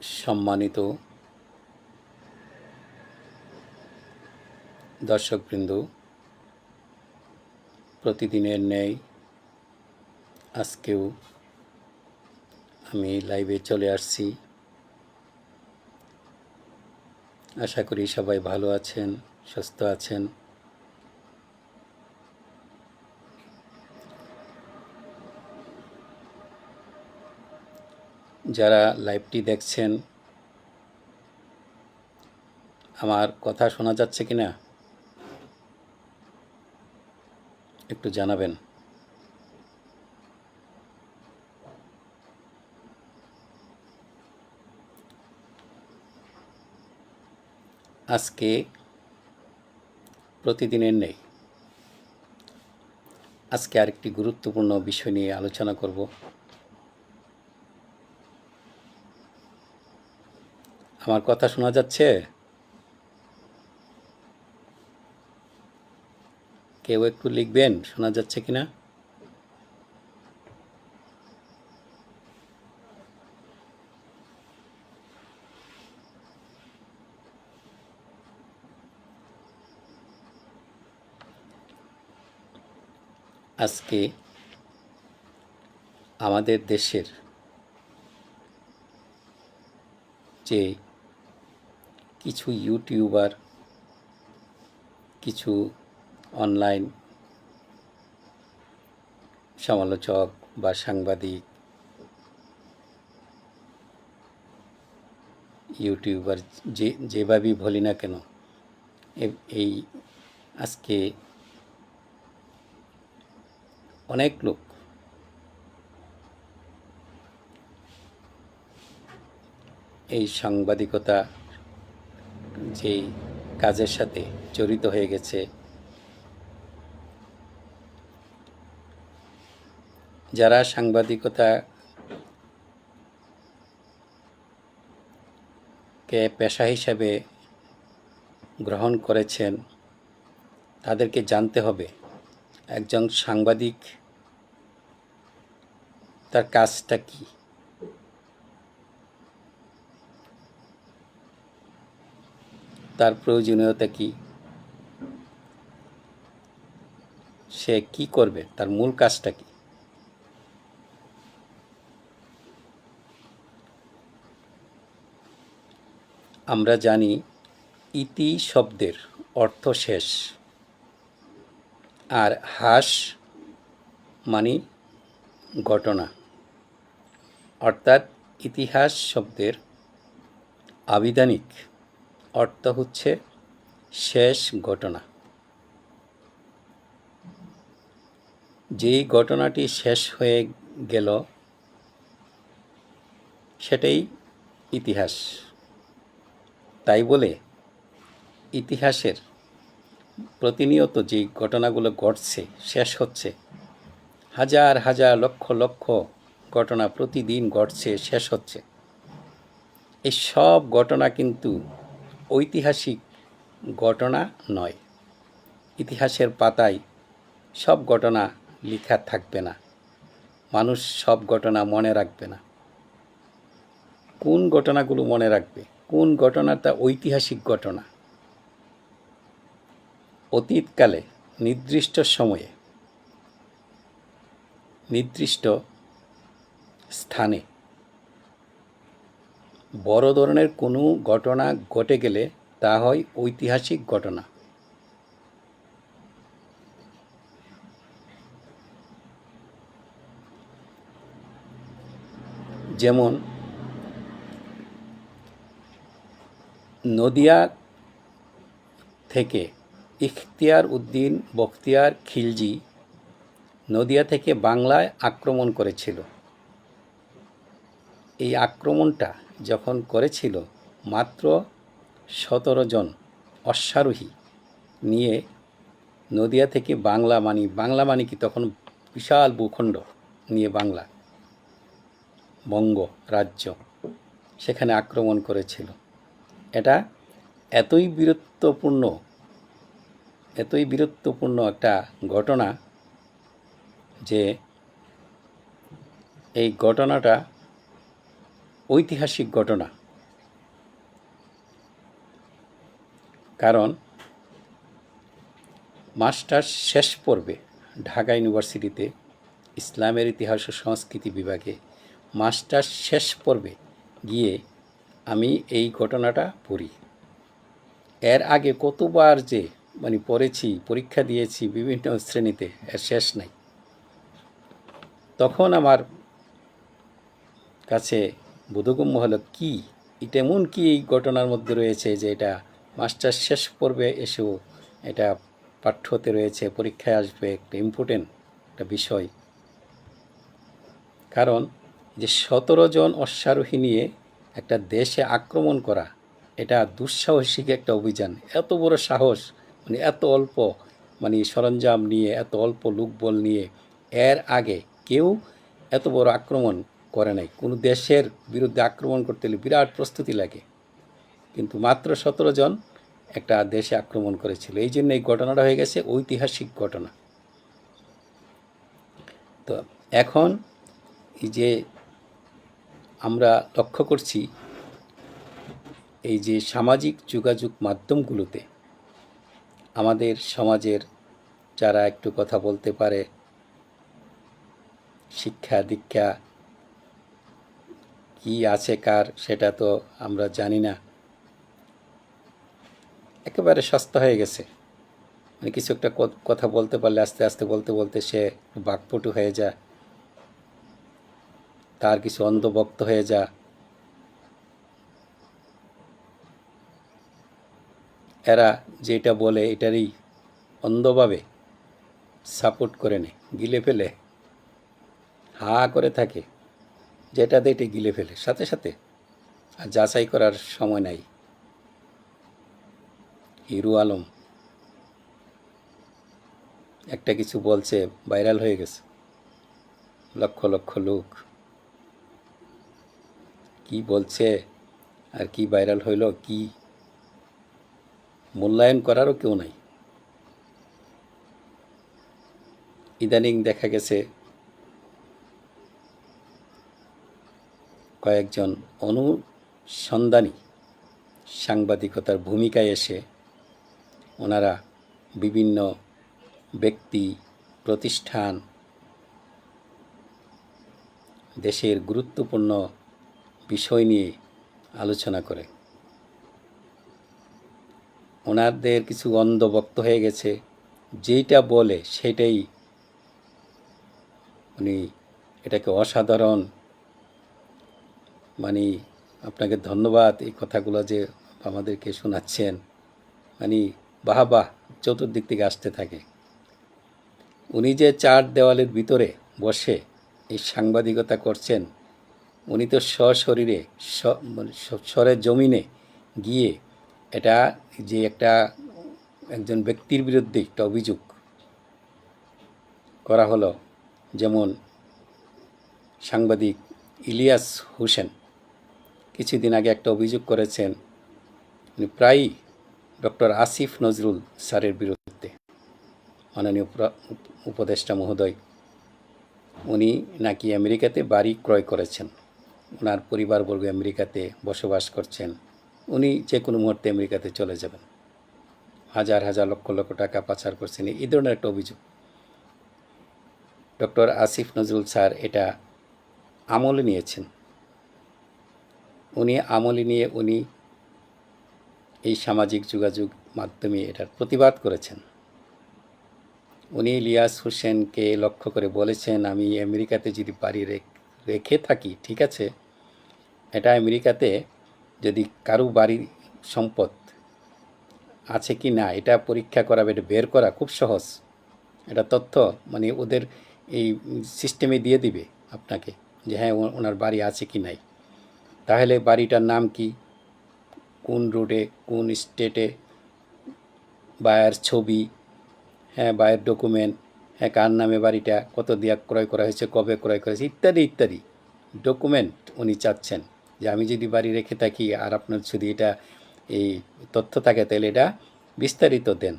সম্মানিত দর্শকবৃন্দ, প্রতিদিনের ন্যায় আজকেও আমি লাইভে চলে আসছি। আশা করি সবাই ভালো আছেন, সুস্থ আছেন। যারা লাইভটি দেখছেন, আমার কথা শোনা যাচ্ছে কি না একটু জানাবেন। আজকে প্রতিদিনের নেই। আজকে আরেকটি গুরুত্বপূর্ণ বিষয় নিয়ে আলোচনা করব। আমার কথা শোনা যাচ্ছে? কেউ একটু লিখবেন শোনা যাচ্ছে কিনা? আজকে আমাদের দেশের যে কিছু ইউটিউবার কিছু অনলাইন সমালোচক বা সাংবাদিক ইউটিউবার যে, যেভাবেই বলি না কেন এই আজকে অনেক লোক এই সাংবাদিকতা যে কাজের সাথে জড়িত হয়ে গেছে। যারা সাংবাদিকতা কে পেশা হিসাবে গ্রহণ করেছেন, তাদেরকে জানতে হবে। একজন সাংবাদিক, তার কাজটা কি? তার প্রয়োজনীয়তা কি? সে কি করবে? তার মূল কাজটা কি? আমরা জানি ইতি শব্দের অর্থ শেষ। আর হাস মানে ঘটনা। অর্থাৎ ইতিহাস শব্দের আবিধানিক। অর্থ হচ্ছে শেষ ঘটনা। যেই ঘটনাটি শেষ হয়ে গেল, সেটাই ইতিহাস। তাই বলে ইতিহাসের প্রতিনিয়ত যে ঘটনাগুলো ঘটছে, শেষ হচ্ছে, হাজার হাজার লক্ষ লক্ষ ঘটনা প্রতিদিন ঘটছে, শেষ হচ্ছে। এই সব ঘটনা কিন্তু ঐতিহাসিক ঘটনা নয়। ইতিহাসের পাতায় সব ঘটনা লেখা থাকবে না। মানুষ সব ঘটনা মনে রাখবে না। কোন ঘটনাগুলো মনে রাখবে? কোন ঘটনাটা ঐতিহাসিক ঘটনা? অতীতকালে নির্দিষ্ট সময়ে নির্দিষ্ট স্থানে বড় ধরনের কোনো ঘটনা ঘটে গেলে তা হয় ঐতিহাসিক ঘটনা। যেমন, নদিয়া থেকে ইখতিয়ার উদ্দিন বখতিয়ার খিলজি নদিয়া থেকে বাংলায় আক্রমণ করেছিল। এই আক্রমণটা যখন করেছিল, মাত্র সতেরো জন অশ্বারোহী নিয়ে নদিয়া থেকে বাংলা মানি বাংলা মানি কি তখন বিশাল ভূখণ্ড নিয়ে বাংলা, বঙ্গ রাজ্য সেখানে আক্রমণ করেছিল। এটা এতই বীরত্বপূর্ণ এতই বীরত্বপূর্ণ একটা ঘটনা যে এই ঘটনাটা ঐতিহাসিক ঘটনা। কারণ মাস্টার্স শেষ পর্বে ঢাকা ইউনিভার্সিটিতে ইসলামের ইতিহাস ও সংস্কৃতি বিভাগে মাস্টার্স শেষ পর্বে গিয়ে আমি এই ঘটনাটা পড়ি। এর আগে কতবার যে মানে পড়েছি, পরীক্ষা দিয়েছি বিভিন্ন শ্রেণীতে, এর শেষ নাই। তখন আমার কাছে বোধগম্য হলো কি? এটা এমন কি এই ঘটনার মধ্যে রয়েছে যে এটা মাস্টার শেষ পর্বে এসেও এটা পাঠ্যতে রয়েছে, পরীক্ষায় আসবে একটা ইম্পর্টেন্ট একটা বিষয়। কারণ যে সতেরো জন অশ্বারোহী নিয়ে একটা দেশে আক্রমণ করা, এটা দুঃসাহসিক একটা অভিযান। এত বড় সাহস মানে এত অল্প মানে সরঞ্জাম নিয়ে, এত অল্প লোকবল নিয়ে, এর আগে কেউ এত বড় আক্রমণ করে নাই। কোনো দেশের বিরুদ্ধে আক্রমণ করতে হলে বিরাট প্রস্তুতি লাগে। কিন্তু মাত্র সতেরো জন একটা দেশে আক্রমণ করেছিল। এই জন্য এই ঘটনাটা হয়ে গেছে ঐতিহাসিক ঘটনা। তো এখন এই যে আমরা লক্ষ্য করছি, এই যে সামাজিক যোগাযোগ মাধ্যমগুলোতে আমাদের সমাজের যারা একটু কথা বলতে পারে, শিক্ষা দীক্ষা কি আছে কার সেটা তো আমরা জানি না। একেবারে সস্তা হয়ে গেছে। মানে কিছু একটা কথা বলতে পারলে আস্তে আস্তে বলতে বলতে সে বাকপটু হয়ে যা তার কিছু অন্ধভক্ত হয়ে যা এরা যেটা বলে এটারই অন্ধভাবে সাপোর্ট করে নেয়, গিলে ফেলে হা করে থাকে। যেটা দেখে গিলে ফেলে। সাথে সাথে আর যাচাই করার সময় নাই। হিরু আলম একটা কিছু বলছে, ভাইরাল হয়ে গেছে। লক্ষ লক্ষ লোক। কি বলছে আর কি ভাইরাল হইল, কি মূল্যায়ন করারও কেউ নাই। ইদানিং দেখা গেছে কয়েকজন অনুসন্ধানী সাংবাদিকতার ভূমিকায় এসে ওনারা বিভিন্ন ব্যক্তি, প্রতিষ্ঠান, দেশের গুরুত্বপূর্ণ বিষয় নিয়ে আলোচনা করে। ওনাদের কিছু অন্ধভক্ত হয়ে গেছে। যেটা বলে সেটাই উনি এটাকে অসাধারণ মানে আপনাকে ধন্যবাদ এই কথাগুলো যে আমাদেরকে শোনাচ্ছেন। মানে বাহ বাহ, চতুর্দিক থেকে আসতে থাকে। উনি যে চার দেওয়ালের ভিতরে বসে এই সাংবাদিকতা করছেন, উনি তো সশরীরে, স- মানে স্বরের জমিনে গিয়ে এটা যে একটা একজন ব্যক্তির বিরুদ্ধে একটা অভিযোগ করা হলো, যেমন সাংবাদিক ইলিয়াস হোসেন। কিছুদিন আগে একটা অভিযোগ করেছেন প্রায়ই ডক্টর আসিফ নজরুল স্যারের বিরুদ্ধে। মাননীয় উপদেষ্টা মহোদয়, উনি নাকি আমেরিকাতে বাড়ি ক্রয় করেছেন ওনার পরিবারবর্গ আমেরিকাতে বসবাস করছেন, উনি যে কোনো মুহূর্তে আমেরিকাতে চলে যাবেন। হাজার হাজার লক্ষ লক্ষ টাকা পাচার করছেন, এই ধরনের একটা অভিযোগ। ডক্টর আসিফ নজরুল স্যার এটা আমলে নিয়েছেন। উনি আমলে নিয়ে উনি এই সামাজিক যোগাযোগ মাধ্যমে এটার প্রতিবাদ করেছেন। উনি ইলিয়াস হোসেনকে লক্ষ্য করে বলেছেন, আমি আমেরিকাতে যদি বাড়ি রেখ- থাকি, ঠিক আছে? এটা আমেরিকাতে যদি কারও বাড়ির সম্পদ আছে কি না, এটা পরীক্ষা করা বা এটা বের করা খুব সহজ। এটা তথ্য মানে ওদের এই সিস্টেমে দিয়ে দিবে আপনাকে যে হ্যাঁ ওনার বাড়ি আছে কি নাই। তাহলে বাড়িটার নাম কি? কোন রোডে, কোন স্টেটে? বায়ের ছবি? হ্যাঁ বায়ের ডকুমেন্ট। হ্যাঁ কার নামে বাড়িটা? কত দিয়া ক্রয় করা হয়েছে? কবে ক্রয় করা হয়েছে? ইত্যাদি ইত্যাদি। ডকুমেন্ট উনি চাচ্ছেন যে আমি যদি বাড়ি রেখে থাকি আর আপনার যদি এটা এই তথ্য থাকে, তাহলে এটা বিস্তারিত দেন।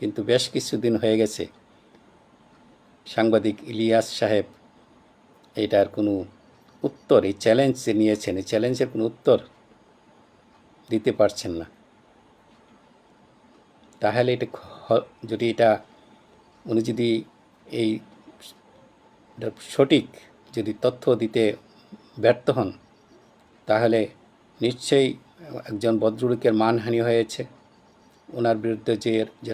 কিন্তু বেশ কিছুদিন হয়ে গেছে। সাংবাদিক ইলিয়াস সাহেব, এটার কোনো উত্তর এই চ্যালেঞ্জ যে নিয়েছেন, এই চ্যালেঞ্জের কোনো উত্তর দিতে পারছেন না। তাহলে এটা যদি এটা উনি যদি এই সঠিক যদি তথ্য দিতে ব্যর্থ হন, তাহলে নিশ্চয়ই একজন ভদ্রলোকের মানহানি হয়েছে। ওনার বিরুদ্ধে যে যে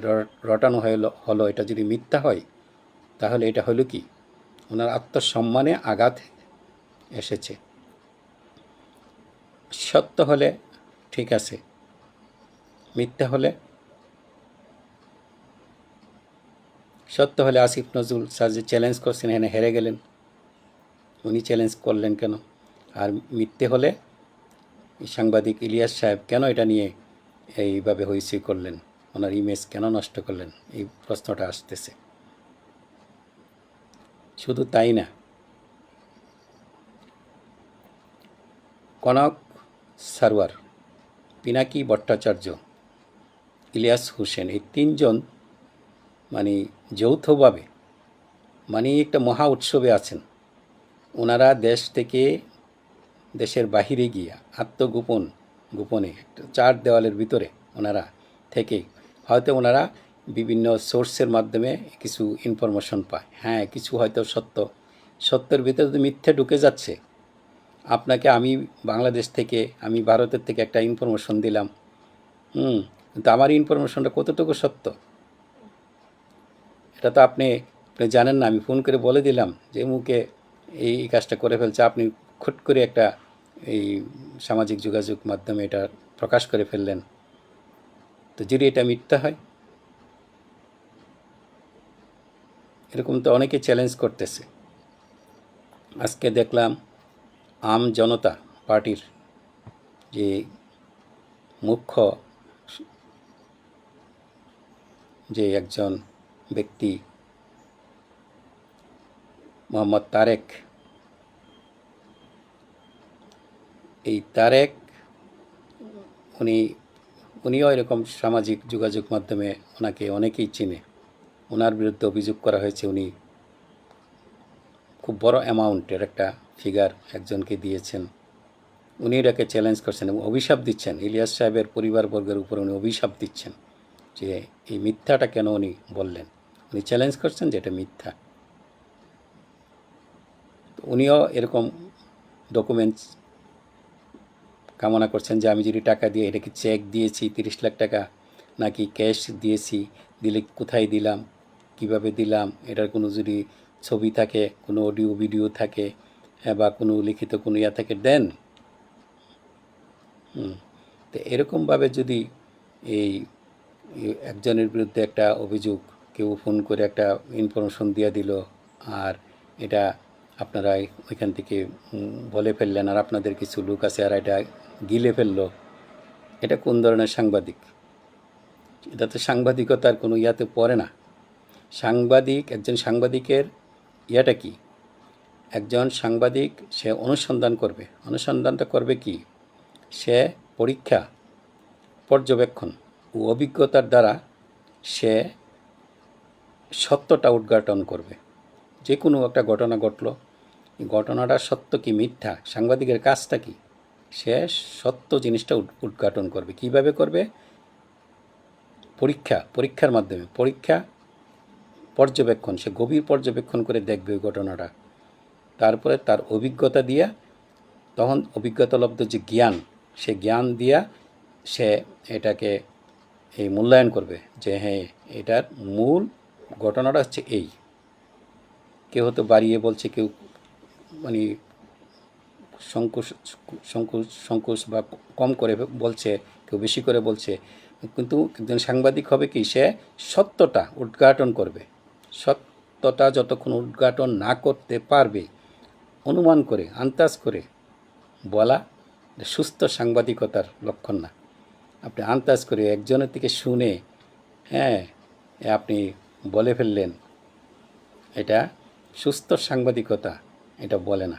রটানো হলো হলো, এটা যদি মিথ্যা হয়, তাহলে এটা হলো কি? ওনার আত্মসম্মানে আঘাত এসেছে। সত্য হলে ঠিক আছে, মিথ্যা হলে সত্য হলে আসিফ নজরুল স্যার যে চ্যালেঞ্জ করছেন, এখানে হেরে গেলেন। উনি চ্যালেঞ্জ করলেন কেন? আর মিথ্যে হলে সাংবাদিক ইলিয়াস সাহেব কেন এটা নিয়ে এইভাবে হইচই করলেন? ওনার ইমেজ কেন নষ্ট করলেন? এই প্রশ্নটা আসতেছে। শুধু তাই না কনক সারওয়ার পিনাকি ভট্টাচার্য, ইলিয়াস হোসেন এই তিনজন মানে যৌথভাবে মানে একটা মহা উৎসবে আছেন। ওনারা দেশ থেকে দেশের বাহিরে গিয়া আত্মগোপন, গোপনে চার দেওয়ালের ভিতরে ওনারা থেকে হয়তো ওনারা বিভিন্ন সোর্সের মাধ্যমে কিছু ইনফরমেশন পায়। হ্যাঁ কিছু হয়তো সত্য। সত্যের ভিতরে যদি মিথ্যে ঢুকে যাচ্ছে। আপনাকে আমি বাংলাদেশ থেকে, আমি ভারতের থেকে একটা ইনফরমেশন দিলাম। হুম, কিন্তু আমার ইনফরমেশনটা কতটুকু সত্য? এটা তো আপনি আপনি জানেন না, আমি ফোন করে বলে দিলাম যে মুখে এই কাজটা করে ফেলছে। আপনি খুট করে একটা এই সামাজিক যোগাযোগ মাধ্যমে এটা প্রকাশ করে ফেললেন। তো যদি এটা মিথ্যা হয়? এরকম তো অনেকে চ্যালেঞ্জ করতেছে। আজকে দেখলাম আম জনতা পার্টির যে মুখ্য যে একজন ব্যক্তি, মোহাম্মদ তারেক, এই তারেক, উনি, উনিও এরকম সামাজিক যোগাযোগ মাধ্যমে ওনাকে অনেকেই চিনে। ওনার বিরুদ্ধে অভিযোগ করা হয়েছে উনি খুব বড় অ্যামাউন্টের একটা ফিগার একজনকে দিয়েছেন। উনি এটাকে চ্যালেঞ্জ করছেন এবং অভিশাপ দিচ্ছেন। ইলিয়াস সাহেবের পরিবারবর্গের উপর উনি অভিশাপ দিচ্ছেন যে এই মিথ্যাটা কেন উনি বললেন। উনি চ্যালেঞ্জ করছেন যে এটা মিথ্যা। উনিও এরকম ডকুমেন্টস কামনা করছেন যে আমি যদি টাকা দিয়ে এটা কি চেক দিয়েছি, তিরিশ লাখ টাকা নাকি ক্যাশ দিয়েছি, দিলে কোথায় দিলাম, কীভাবে দিলাম, এটার কোনো যদি ছবি থাকে, কোনো অডিও ভিডিও থাকে বা কোনো লিখিত কোনো ইয়া থেকে দেন। তো এরকমভাবে যদি এই একজনের বিরুদ্ধে একটা অভিযোগ, কেউ ফোন করে একটা ইনফরমেশন দিয়ে দিল, আর এটা আপনারা ওইখান থেকে বলে ফেললেন, আর আপনাদের কিছু লোক আছে আর এটা গিলে ফেলল, এটা কোন ধরনের সাংবাদিক? এটা তো সাংবাদিকতার কোনো ইয়াতে পড়ে না। সাংবাদিক, একজন সাংবাদিকের ইয়াটা কি? একজন সাংবাদিক, সে অনুসন্ধান করবে। অনুসন্ধানটা করবে কি? সে পরীক্ষা, পর্যবেক্ষণ ও অভিজ্ঞতার দ্বারা সে সত্যটা উদ্ঘাটন করবে। যে কোনো একটা ঘটনা ঘটলো। ঘটনাটা সত্য কি মিথ্যা? সাংবাদিকের কাজটা কি? সে সত্য জিনিসটা উদ- উদ্ঘাটন করবে। কীভাবে করবে? পরীক্ষা, পরীক্ষার মাধ্যমে। পরীক্ষা, পর্যবেক্ষণ। সে গভীর পর্যবেক্ষণ করে দেখবে ওই ঘটনাটা। তারপরে তার অভিজ্ঞতা দিয়া তখন অভিজ্ঞতালব্ধ যে জ্ঞান, সে জ্ঞান দিয়া সে এটাকে এই মূল্যায়ন করবে যে হ্যাঁ এটার মূল ঘটনাটা হচ্ছে এই। কেউ হয়তো বাড়িয়ে বলছে, কেউ মানে সংকোচ সংকোচ সংকোচ বা কম করে বলছে, কেউ বেশি করে বলছে। কিন্তু একজন সাংবাদিক হবে কি, সে সত্যটা উদ্ঘাটন করবে। সত্যটা যতক্ষণ উদ্ঘাটন না করতে পারবে অনুমান করে, আন্দাজ করে বলা সুস্থ সাংবাদিকতার লক্ষণ না। আপনি আন্তাজ করে একজনের থেকে শুনে হ্যাঁ আপনি বলে ফেললেন, এটা সুস্থ সাংবাদিকতা, এটা বলে না।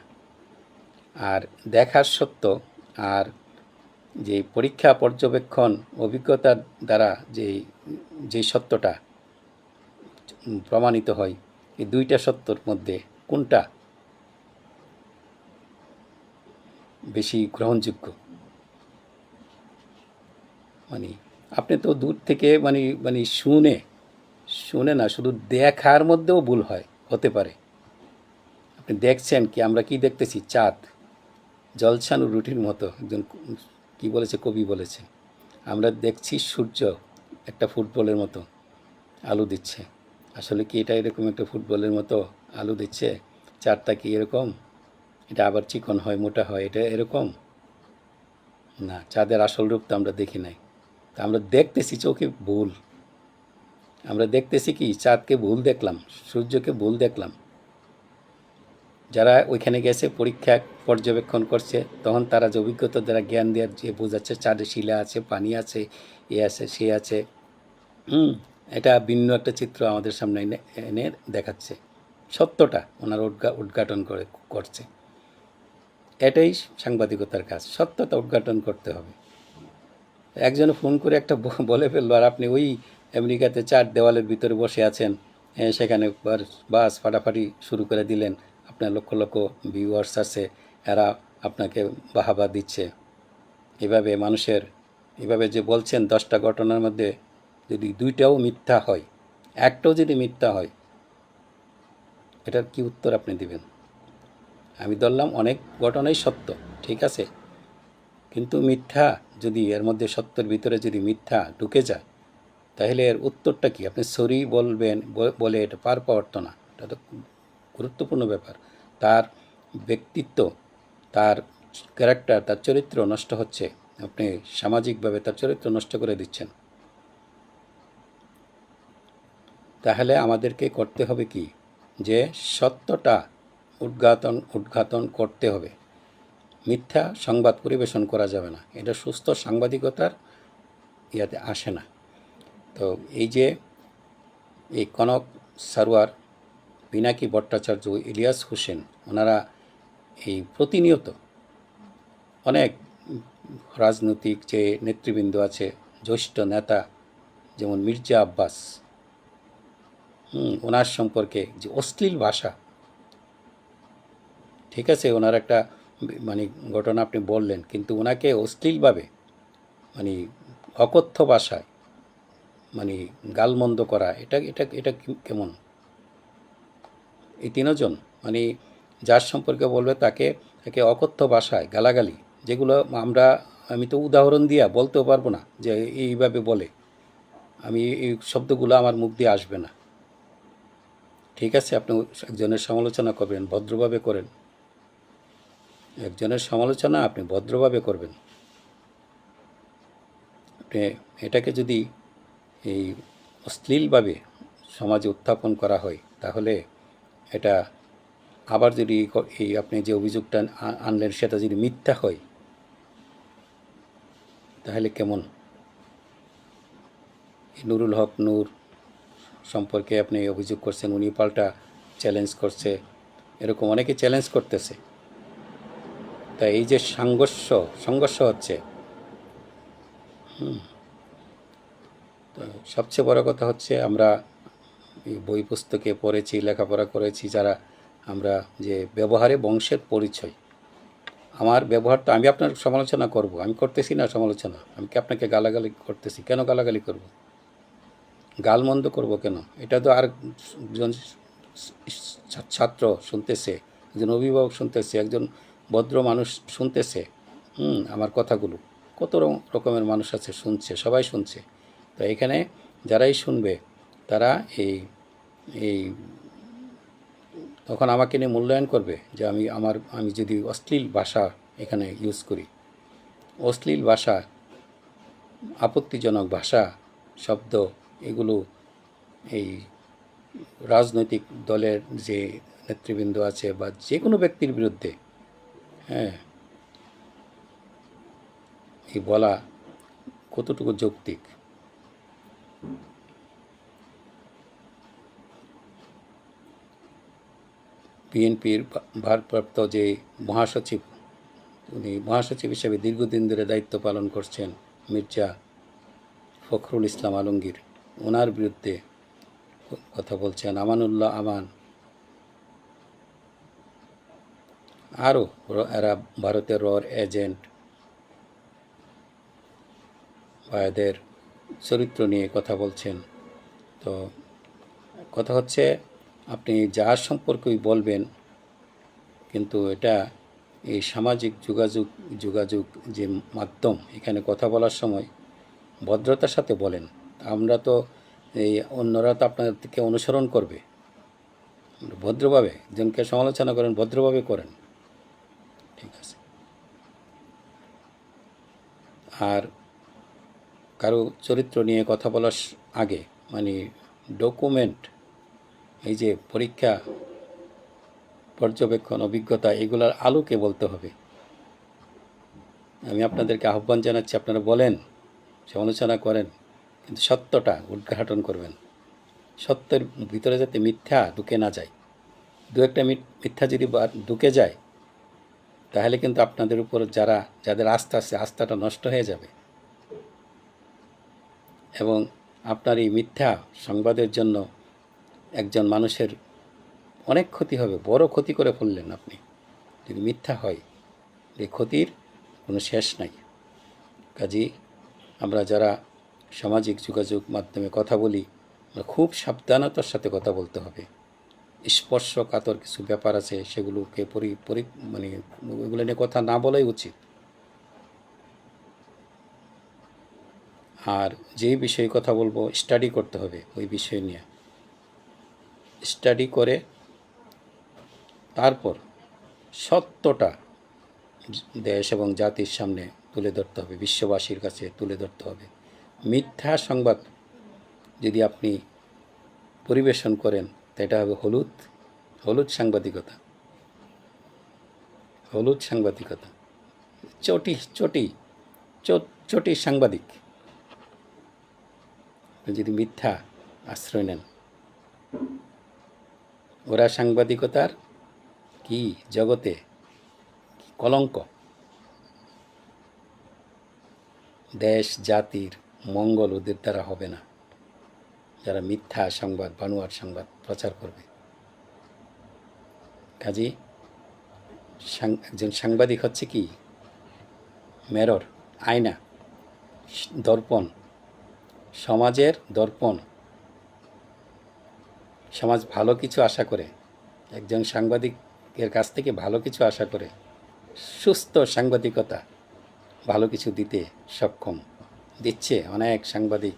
আর দেখার সত্য, আর যে পরীক্ষা পর্যবেক্ষণ অভিজ্ঞতার দ্বারা যে যে সত্যটা প্রমাণিত হয়, এই দুইটা সত্যর মধ্যে কোনটা বেশি গ্রহণযোগ্য। মানে আপনি তো দূর থেকে মানে মানে শুনে শুনে না, শুধু দেখার মধ্যেও ভুল হয়, হতে পারে। আপনি দেখছেন কি, আমরা কি দেখতেছি? চাঁদ। জলছানো রুটির মতো, একজন কি বলেছে, কবি বলেছে, আমরা দেখছি সূর্য একটা ফুটবলের মতো আলু দিচ্ছে। আসলে কি এটা এরকম একটা ফুটবলের মতো আলু দিচ্ছে? চারটা কি এরকম? এটা আবার চিকন হয়, মোটা হয়, এটা এরকম? না, চাঁদের আসল রূপ তো আমরা দেখি নাই। তা আমরা দেখতেছি চোখে ভুল। আমরা দেখতেছি কি, চাঁদকে ভুল দেখলাম, সূর্যকে ভুল দেখলাম। যারা ওইখানে গেছে, পরীক্ষা পর্যবেক্ষণ করছে, তখন তারা যে অভিজ্ঞতা দ্বারা জ্ঞান দেওয়ার যে বোঝাচ্ছে, চাঁদে শিলা আছে, পানি আছে, এ আছে, সে আছে, হুম, এটা ভিন্ন একটা চিত্র আমাদের সামনে এনে দেখাচ্ছে। সত্যটা ওনারা উদ্ঘা উদ্ঘাটন করে, করছে। এটাই সাংবাদিকতার কাজ। সত্যতা উদ্ঘাটন করতে হবে। একজন ফোন করে একটা বলে ফেলল, আর আপনি ওই আমেরিকাতে চার দেওয়ালের ভিতরে বসে আছেন সেখানে বাস ফাটাফাটি শুরু করে দিলেন। আপনার লক্ষ লক্ষ ভিউয়ার্স আছে, এরা আপনাকে বাহাবা দিচ্ছে। এভাবে মানুষের, এভাবে যে বলছেন দশটা ঘটনার মধ্যে যদি দুইটাও মিথ্যা হয়, একটাও যদি মিথ্যা হয়, এটার কি উত্তর আপনি দিবেন? আমি ধরলাম অনেক ঘটনাই সত্য, ঠিক আছে? কিন্তু মিথ্যা যদি এর মধ্যে সত্যের ভিতরে যদি মিথ্যা ঢুকে যায়, তাহলে এর উত্তরটা কি? আপনি সরি বলবেন বলে এটা পার পাওয়ার তো না। এটা তো গুরুত্বপূর্ণ ব্যাপার। তার ব্যক্তিত্ব, তার ক্যারেক্টার তার চরিত্র নষ্ট হচ্ছে। আপনি সামাজিকভাবে তার চরিত্র নষ্ট করে দিচ্ছেন। তাহলে আমাদেরকে করতে হবে কি? যে সত্যটা উদ্ঘাটন উদ্ঘাটন করতে হবে। মিথ্যা সংবাদ পরিবেশন করা যাবে না। এটা সুস্থ সাংবাদিকতার ইয়াতে আসে না। তো এই যে এই কনক সারোয়ার, পিনাকি ভট্টাচার্য, ইলিয়াস হোসেন, ওনারা এই প্রতিনিয়ত অনেক রাজনৈতিক যে নেতৃবৃন্দ আছে, জ্যেষ্ঠ নেতা যেমন মির্জা আব্বাস ওনার সম্পর্কে যে অশ্লীল ভাষা ঠিক আছে, ওনার একটা মানে ঘটনা আপনি বললেন, কিন্তু ওনাকে অশ্লীলভাবে মানে অকথ্য ভাষায় মানে গালমন্দ করা, এটা এটা এটা কেমন? এই তিনজন মানে যার সম্পর্কে বলবে তাকে তাকে অকথ্য ভাষায় গালাগালি, যেগুলো আমরা, আমি তো উদাহরণ দিয়া বলতেও পারব না যে এইভাবে বলে। আমি এই শব্দগুলো আমার মুখ দিয়ে আসবে না। ঠিক আছে, আপনি একজনের সমালোচনা করবেন, ভদ্রভাবে করেন। একজনের সমালোচনা আপনি ভদ্রভাবে করবেন। আপনি এটাকে যদি এই অশ্লীলভাবে সমাজে উত্থাপন করা হয়, তাহলে এটা আবার যদি এই আপনি যে অভিযোগটা আনলেন সেটা যদি মিথ্যা হয়, তাহলে কেমন? নুরুল হক নূর সম্পর্কে আপনি অভিযোগ করছেন, উনি পাল্টা চ্যালেঞ্জ করছে, এরকম অনেকে চ্যালেঞ্জ করতেছে। তা এই যে সংঘর্ষ সংঘর্ষ হচ্ছে। সবচেয়ে বড় কথা হচ্ছে আমরা বই পুস্তকে পড়েছি, লেখাপড়া করেছি, যারা আমরা যে ব্যবহারে বংশের পরিচয়। আমার ব্যবহারটা আমি আপনার সমালোচনা করব, আমি করতেছি না সমালোচনা? আমি কি আপনাকে গালাগালি করতেছি? কেন গালাগালি করব? গালমন্দ করব কেন? এটা তো আর একজন ছাত্র শুনতেছে, একজন অভিভাবক শুনতেছে, একজন ভদ্র মানুষ শুনতেছে। হুম, আমার কথাগুলো। কত রকম- রকমের মানুষ আছে, শুনছে, সবাই শুনছে। তো এখানে যারাই শুনবে, তারা এই এই তখন আমাকে নিয়ে মূল্যায়ন করবে যে আমি আমার, আমি যদি অশ্লীল ভাষা এখানে ইউজ করি। অশ্লীল ভাষা, আপত্তিজনক ভাষা, শব্দ, এগুলো এই রাজনৈতিক দলের যে নেতৃবৃন্দ আছে বা যে কোনো ব্যক্তির বিরুদ্ধে হ্যাঁ। এই বলা কতটুকু যৌক্তিক? বিএনপির ভারপ্রাপ্ত যে মহাসচিব, উনি মহাসচিব হিসেবে দীর্ঘদিন ধরে দায়িত্ব পালন করছেন মির্জা ফখরুল ইসলাম আলমগীর। ওনার বিরুদ্ধে কথা বলছেন আমানুল্লাহ আমান। আরও এরা ভারতের রর এজেন্ট। বা এদের চরিত্র নিয়ে কথা বলছেন। তো কথা হচ্ছে, আপনি যার সম্পর্কেই বলবেন, কিন্তু এটা এই সামাজিক যোগাযোগ যোগাযোগ যে মাধ্যম, এখানে কথা বলার সময় ভদ্রতার সাথে বলেন। আমরা তো এই অন্যরা তো আপনাদেরকে অনুসরণ করবে। ভদ্রভাবে একজনকে সমালোচনা করেন, ভদ্রভাবে করেন ঠিক আছে আর কারও চরিত্র নিয়ে কথা বলার আগে মানে ডকুমেন্ট, এই যে পরীক্ষা, পর্যবেক্ষণ, অভিজ্ঞতা, এগুলোর আলোকে বলতে হবে। আমি আপনাদেরকে আহ্বান জানাচ্ছি, আপনারা বলেন সমালোচনা করেন, কিন্তু সত্যটা উদ্ঘাটন করবেন। সত্যের ভিতরে যাতে মিথ্যা ঢুকে না যায়। দু একটা মিথ- মিথ্যা যদি ঢুকে যায় তাহলে কিন্তু আপনাদের উপর যারা, যাদের আস্থা আছে, আস্থাটা নষ্ট হয়ে যাবে। এবং আপনার এই মিথ্যা সংবাদের জন্য একজন মানুষের অনেক ক্ষতি হবে, বড় ক্ষতি করে ফেললেন আপনি। যদি মিথ্যা হয়, এই ক্ষতির কোনো শেষ নাই। কাজী আমরা যারা সামাজিক যোগাযোগ মাধ্যমে কথা বলি খুব সাবধানতার সাথে কথা বলতে হবে। স্পর্শকাতর কিছু ব্যাপার আছে, সেগুলোকে পরি পরি মানে ওইগুলো নিয়ে কথা না বলাই উচিত। আর যেই বিষয়ে কথা বলব স্টাডি করতে হবে ওই বিষয় নিয়ে। স্টাডি করে তারপর সত্যটা দেশ এবং জাতির সামনে তুলে ধরতে হবে, বিশ্ববাসীর কাছে তুলে ধরতে হবে। মিথ্যা সংবাদ যদি আপনি পরিবেশন করেন এটা হবে হলুদ হলুদ সাংবাদিকতা হলুদ সাংবাদিকতা, চটি চটি চটি সাংবাদিক। যদি মিথ্যা আশ্রয় নেন, ওরা সাংবাদিকতার কি জগতে কলঙ্ক? দেশ, জাতির মঙ্গল ওদের দ্বারা হবে না। যারা মিথ্যা সংবাদ বানোয়ার সংবাদ প্রচার করবে। কাজী একজন সাংবাদিক হচ্ছে কি? মেরর, আয়না, দর্পণ, সমাজের দর্পণ। সমাজ ভালো কিছু আশা করে, একজন সাংবাদিকের কাছ থেকে ভালো কিছু আশা করে, সুস্থ সাংবাদিকতা, ভালো কিছু দিতে সক্ষম, দিচ্ছে অনেক সাংবাদিক।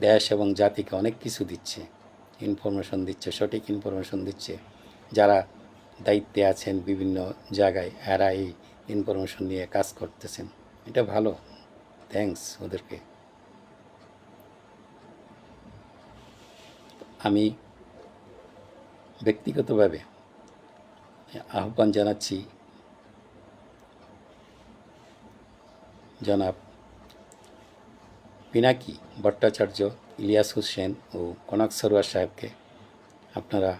দেশ এবং জাতিকে অনেক কিছু দিচ্ছে ইনফরমেশন দিচ্ছে, সঠিক ইনফরমেশন দিচ্ছে। যারা দায়িত্বে আছেন বিভিন্ন জায়গায়, এরা এই ইনফরমেশন নিয়ে কাজ করতেছেন। এটা ভালো। থ্যাঙ্কস ওদেরকে। আমি ব্যক্তিগতভাবে আহ্বান জানাচ্ছি, জনাব পিনাকি ভট্টাচার্য, ইলিয়াস হোসেন ও কনক সরোয়ার সাহেবকে আপনারা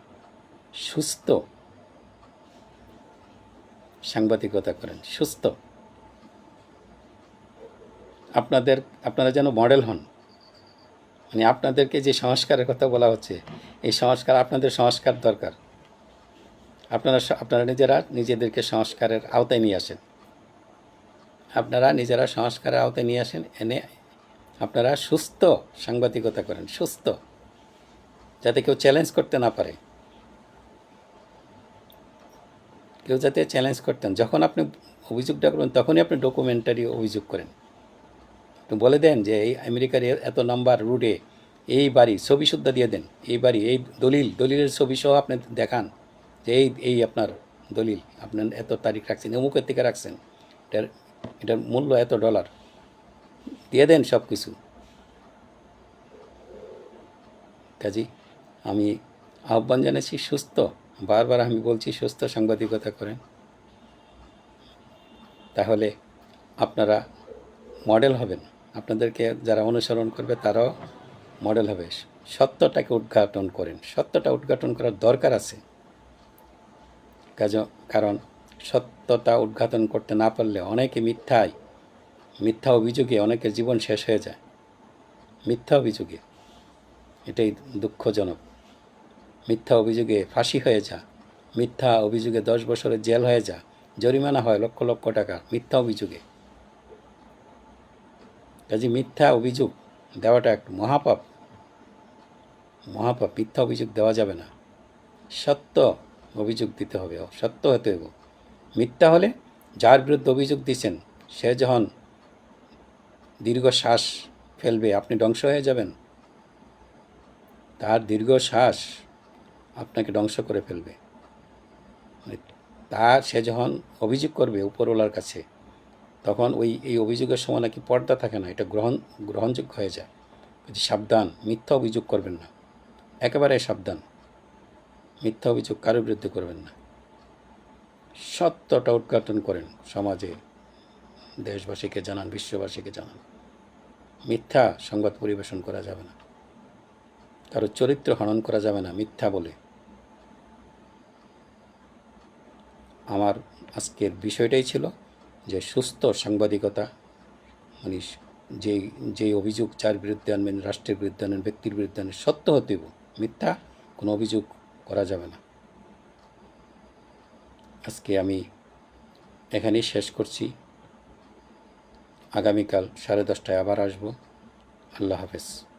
সুস্থ সাংবাদিকতা করেন, সুস্থ। আপনাদের, আপনারা যেন মডেল হন। মানে আপনাদেরকে যে সংস্কারের কথা বলা হচ্ছে, এই সংস্কার আপনাদের সংস্কার দরকার। আপনারা আপনারা নিজেরা নিজেদেরকে সংস্কারের আওতায় নিয়ে আসেন। আপনারা নিজেরা সংস্কারের আওতায় নিয়ে আসেন, এনে আপনারা সুস্থ সাংবাদিকতা করেন, সুস্থ। যাতে কেউ চ্যালেঞ্জ করতে না পারে। কেউ যাতে চ্যালেঞ্জ করতেন যখন আপনি অভিযোগটা করবেন, তখনই আপনি ডকুমেন্টারি অভিযোগ করেন। আপনি বলে দেন যে, এই আমেরিকার এত নাম্বার রুটে এই বাড়ি ছবি শুদ্ধ দিয়ে দেন, এই বাড়ি, এই দলিল, দলিলের ছবি সহ আপনি দেখান যে এই এই আপনার দলিল আপনার এত তারিখ রাখছেন, অমুকের থেকে রাখছেন, এটার এটার মূল্য এত ডলার দিয়ে দেন সব কিছু। কাজী, আমি আহ্বান জানাচ্ছি, সুস্থ। বারবার আমি বলছি, সুস্থ সাংবাদিকতা করেন। তাহলে আপনারা মডেল হবেন। আপনাদেরকে যারা অনুসরণ করবে, তারাও মডেল হবে। সত্যটাকে উদ্ঘাটন করেন। সত্যটা উদ্ঘাটন করার দরকার আছে। কাজ কারণ সত্যতা উদ্ঘাটন করতে না পারলে অনেকে মিথ্যায় মিথ্যা অভিযোগে অনেকের জীবন শেষ হয়ে যায়। মিথ্যা অভিযোগে, এটাই দুঃখজনক। মিথ্যা অভিযোগে ফাঁসি হয়ে যা, মিথ্যা অভিযোগে দশ বছরের জেল হয়ে যা, জরিমানা হয় লক্ষ লক্ষ টাকা, মিথ্যা অভিযোগে। কাজে মিথ্যা অভিযোগ দেওয়াটা একটা মহাপাপ। মহাপাপ, মিথ্যা অভিযোগ দেওয়া যাবে না। সত্য অভিযোগ দিতে হবে সত্য হতে হবে মিথ্যা হলে যার বিরুদ্ধে অভিযোগ দিচ্ছেন সে যখন দীর্ঘ শ্বাস ফেলবে, আপনি ধ্বংস হয়ে যাবেন। তার দীর্ঘ শ্বাস আপনাকে ধ্বংস করে ফেলবে। মানে তার সে যখন অভিযোগ করবে উপরওয়ালার কাছে, তখন ওই, এই অভিযোগের সময় নাকি পর্দা থাকে না, এটা গ্রহণ, গ্রহণযোগ্য হয়ে যায়। সাবধান, মিথ্যা অভিযোগ করবেন না। একেবারে সাবধান। মিথ্যা অভিযোগ কারোর বিরুদ্ধে করবেন না। সত্যটা উদ্ঘাটন করেন সমাজে। দেশবাসীকে জানান, বিশ্ববাসীকে জানান। মিথ্যা সংবাদ পরিবেশন করা যাবে না। কারও চরিত্র হনন করা যাবে না মিথ্যা বলে। আমার আজকের বিষয়টাই ছিল যে সুস্থ সাংবাদিকতা মানে যে যে অভিযোগ চার বিরুদ্ধে আনবেন, রাষ্ট্রের বিরুদ্ধে আনেন ব্যক্তির বিরুদ্ধে আনেন সত্য হতে হবে মিথ্যা কোনো অভিযোগ করা যাবে না। আজকে আমি এখানেই শেষ করছি। আগামীকাল সাড়ে দশটায় আবার আসব। আল্লাহ হাফেজ।